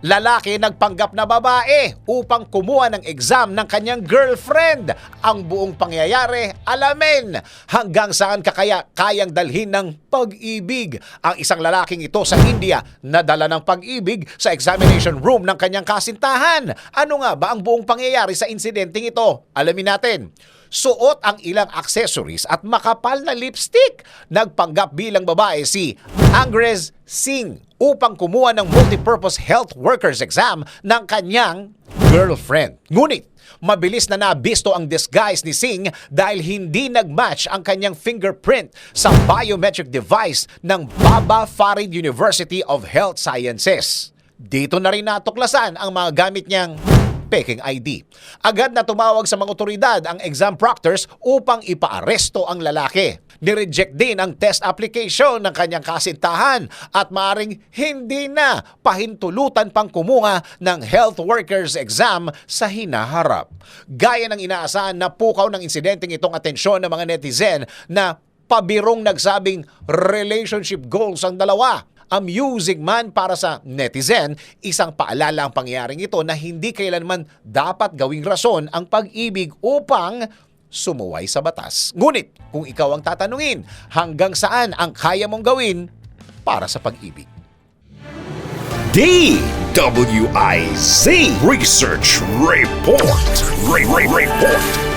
lalaki nagpanggap na babae upang kumuha ng exam ng kanyang girlfriend. Ang buong pangyayari, alamin hanggang saan kakaya kayang dalhin ng pag-ibig. Ang isang lalaking ito sa India nadala ng pag-ibig sa examination room ng kanyang kasintahan. Ano nga ba ang buong pangyayari sa insidenteng ito? Alamin natin. Suot ang ilang accessories at makapal na lipstick. Nagpanggap bilang babae si Angres Singh upang kumuha ng multipurpose health workers exam ng kanyang girlfriend. Ngunit, mabilis na nabisto ang disguise ni Singh dahil hindi nagmatch ang kanyang fingerprint sa biometric device ng Baba Farid University of Health Sciences. Dito na rin natuklasan ang mga gamit niyang peking ID. Agad na tumawag sa mga otoridad ang exam proctors upang ipaaresto ang lalaki. Nireject din ang test application ng kanyang kasintahan at maaring hindi na pahintulutan pang kumuha ng health workers exam sa hinaharap. Gaya ng inaasahan na pukaw ng insidenteng itong atensyon ng mga netizen na pabirong nagsabing relationship goals ang dalawa amusing man para sa netizen, isang paalala ang pangyayaring ito na hindi kailanman dapat gawing rason ang pag-ibig upang sumuway sa batas. Ngunit, kung ikaw ang tatanungin, hanggang saan ang kaya mong gawin para sa pag-ibig? DWIZ Research Report. Re- Re- Report.